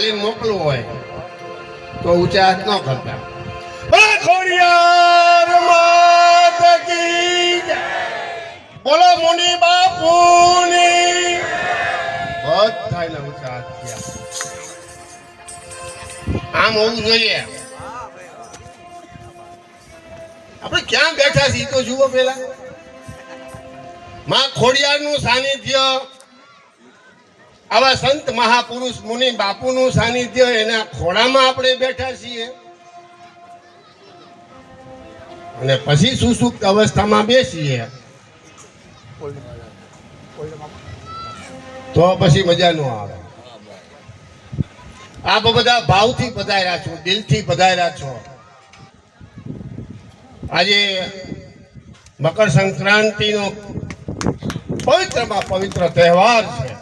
હાલીને મોકલવું હોય તો ઊંચા ન કરતા. બોલો ખોડિયાર મુનિ બાપુની. બધાયના ઊંચા થયા. આમ હોવું જોઈએ. આપણે ક્યાં બેઠા છીએ તો જુઓ પેલા માં ખોડિયારનું સાનિધ્ય આવા સંત મહાપુરુષ, મુનિ બાપુનું સાનિધ્ય એના ખોળામાં આપણે બેઠા છીએ. અને પછી સુસુપ્ત અવસ્થામાં બેસીએ. તો પછી મજા ન આવે. આપ બધા ભાવથી પધાર્યા છો, દિલથી પધાર્યા છો. આજે મકર સંક્રાંતિનો પવિત્રમાં પવિત્ર તહેવાર છે.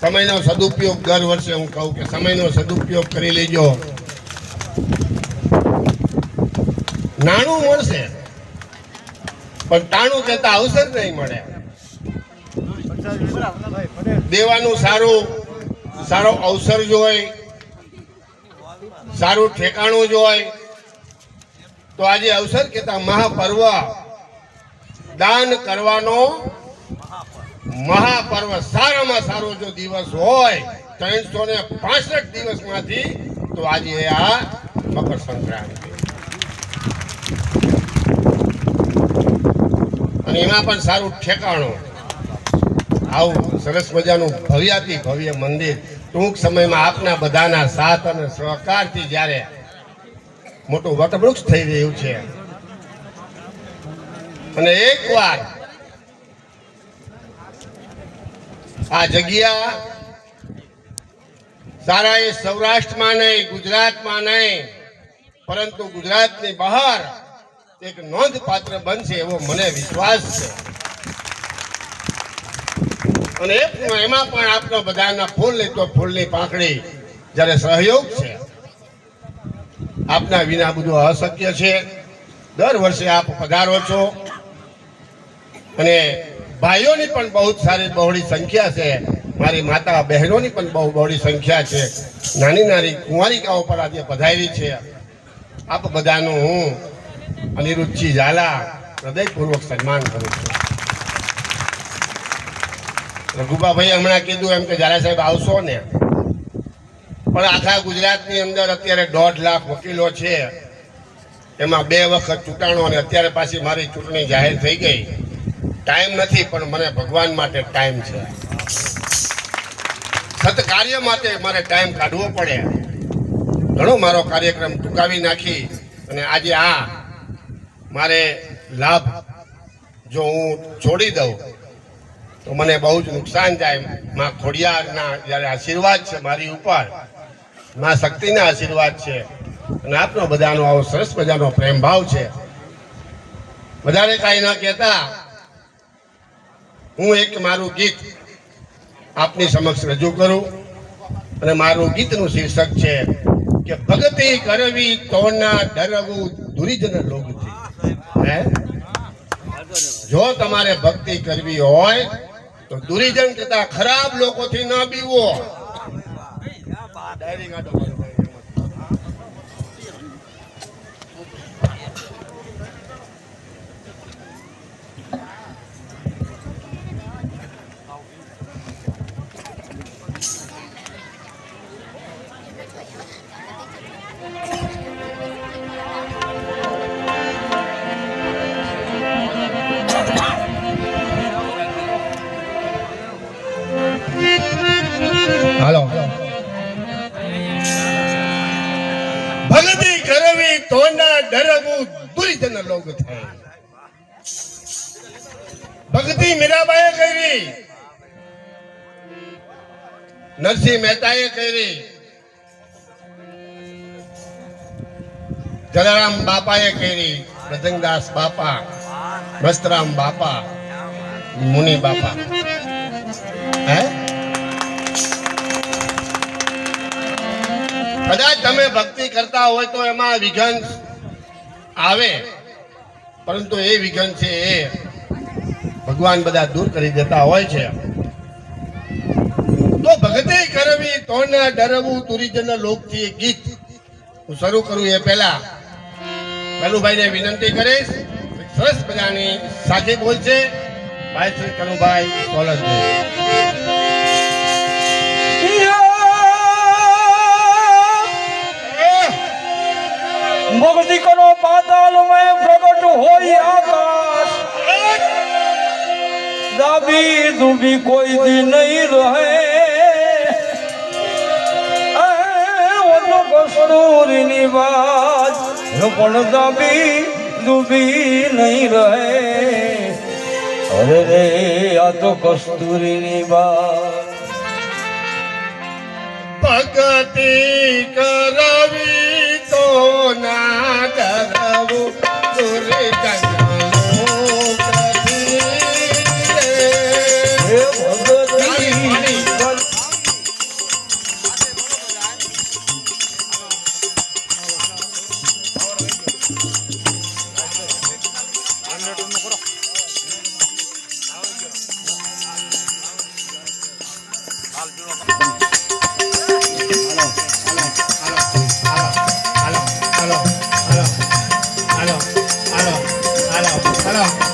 સમયનો સદુપયોગ દર વર્ષે હું કહું કે સમયનો સદુપયોગ કરી લેજો. નાણું મળશે, પણ ટાણું કહેતા અવસર નહીં મળે. દેવાનું સારું, સારો અવસર જોઈ સારું ઠેકાણું જોઈ તો આજે અવસર કહેતા મહાપર્વ. દાન કરવાનો મહાપર્વ સારામાં સારો જો દિવસ હોય ત્રણસો ને પાસઠ દિવસમાંથી, તો આજે આ મકર સંક્રાંતિ. અને એમાં પણ સારું ઠેકાણું. આવું સરસ મજાનું ભવ્યાતિ ભવ્ય મંદિર ટૂંક સમયમાં આપના બધાના સાથ અને સહકારથી જ્યારે મોટું વટવૃક્ષ થઈ રહ્યું છે. અને એકવાર આ જગ્યા સારા એ સૌરાષ્ટ્રમાં નહીં, ગુજરાતમાં નહીં, પરંતુ ગુજરાતની બહાર એક નોંધપાત્ર બનશે એવો મને વિશ્વાસ છે. અને એમાં પણ આપનો બધાના ફૂલ નહીં તો ફૂલની પાંખડી જ્યારે સહયોગ છે. આપના વિના બધું અશક્ય છે. દર વર્ષે આપ પધારો છો. અને ભાઈઓની પણ બહુ સારી બહોળી સંખ્યા છે. મારી માતા બહેનોની પણ બહુ બહોળી સંખ્યા છે. નાની નાની કુંવારિકાઓ પર આજે પધારી છે. આપ બધાનું હું અનિરુદ્ધજી ઝાલા હૃદયપૂર્વક સન્માન કરું છું. રઘુબાભાઈ હમણાં કીધું એમ કે ઝાલા સાહેબ આવશો ને. પણ આખા ગુજરાતની અંદર અત્યારે દોઢ લાખ વકીલો છે. એમાં બે વખત ચૂંટાણો અને અત્યારે પાછી મારી ચૂંટણી જાહેર થઈ ગઈ. ટાઈમ નથી, પણ મને ભગવાન માટે ટાઈમ છે. સત્કાર્ય માટે મારે ટાઈમ કાઢવો પડે. ઘણો મારો કાર્યક્રમ ટૂંકાવી નાખી અને આજે આ મારે લાભ જો હું છોડી દઉં, તો મને બહુ જ નુકસાન જાય માં ખોડિયારના જ્યારે આશીર્વાદ છે મારી ઉપર, માં શક્તિના આશીર્વાદ છે. અને આપનો બધાનો આવો સરસ મજાનો પ્રેમ ભાવ છે. વધારે કાંઈ ન કહેતા હું એક મારું ગીત આપની સમક્ષ રજૂ કરું અને મારું ગીતનું શીર્ષક છે કે ભગતી કરવી તોના ડરવું દુરીજન લોગથી હે? જો તમારે ભક્તિ કરવી હોય તો દુરીજન કરતા ખરાબ લોકોથી ન બીવો. ડાયરી કાઢો નરસિંહ મહેતાએ કરી. જલારામ બાપાએ કરી. રતનદાસ બાપા, વસ્તરામ બાપા, મુનિ બાપા. હે? કદાચ તમે ભક્તિ કરતા હોય તો એમાં વિઘન આવે, પરંતુ એ વિઘન છે એ ભગવાન બધા દૂર કરી દેતા હોય છે. તો કરવી તો ડરવું તુરીજન લોકથી ગીત. હું શરૂ કરું એ પહેલા. કનુભાઈને વિનંતી કરીશ. સરસ મજાની સાથે બોલશે ભાઈ શ્રી કનુભાઈ સોલંકી. મુક્તિ કરો પાતાલ में પ્રગટ હોય આકાશ. દાબી દુબી કોઈ દી નહીં રહે. કસ્તુરીની વાત પણ દબી દુબી નહીં રહે. અરે રે, આ તો કસ્તુરીની વાત ભગતી કરવી હાલો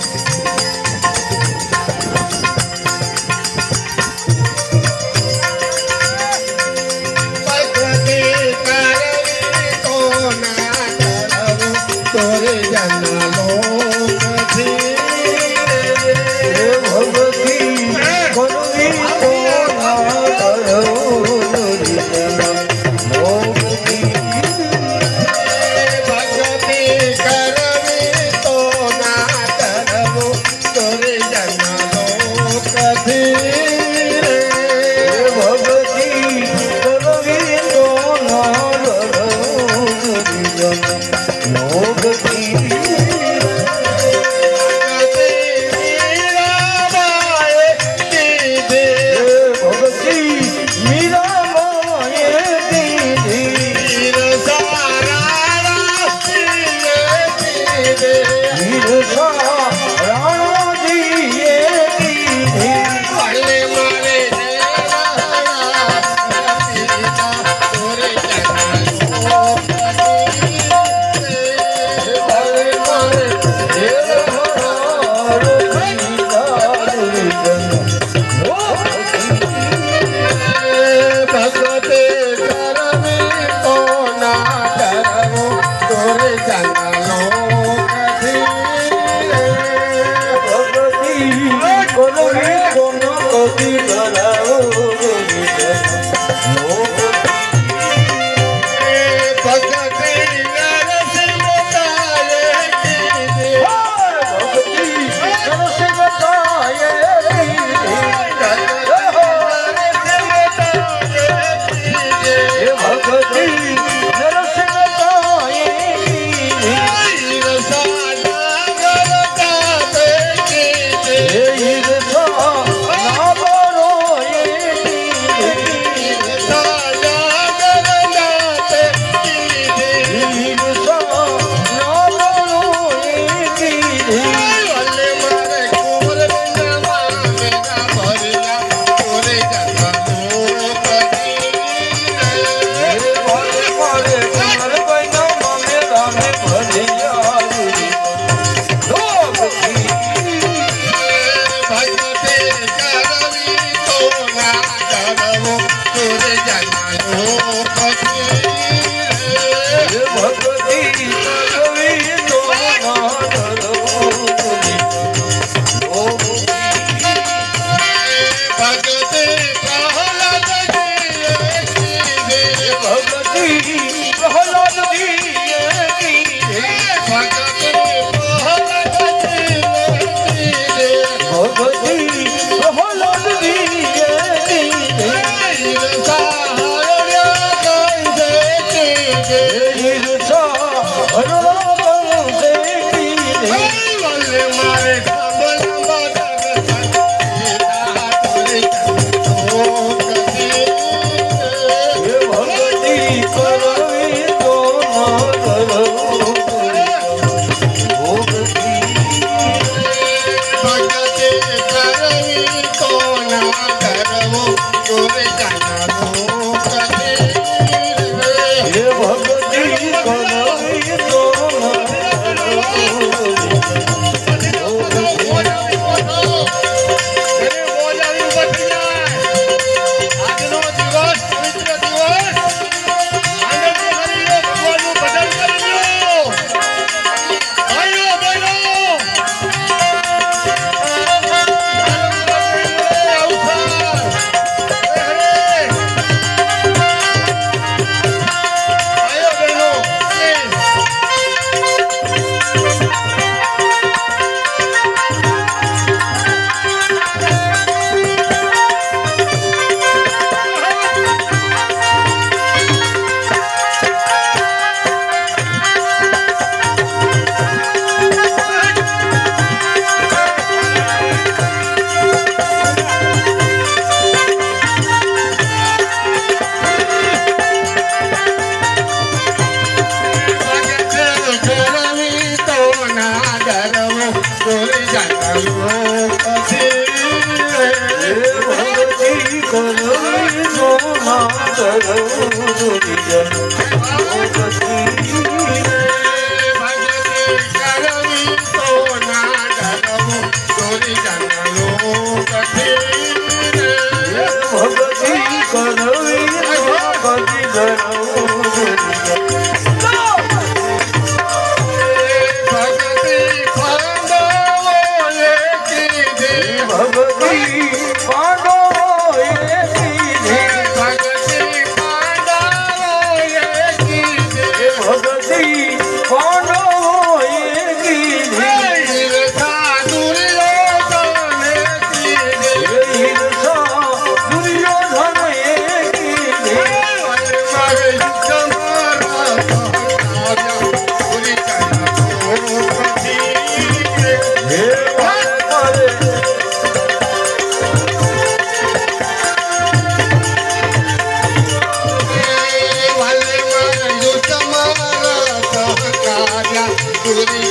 doing.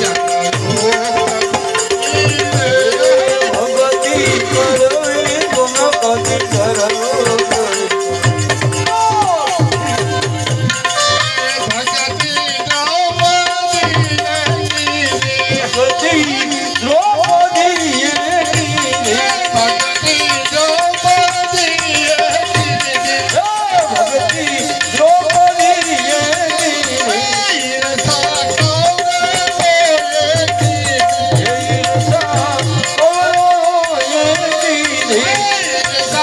Let's go.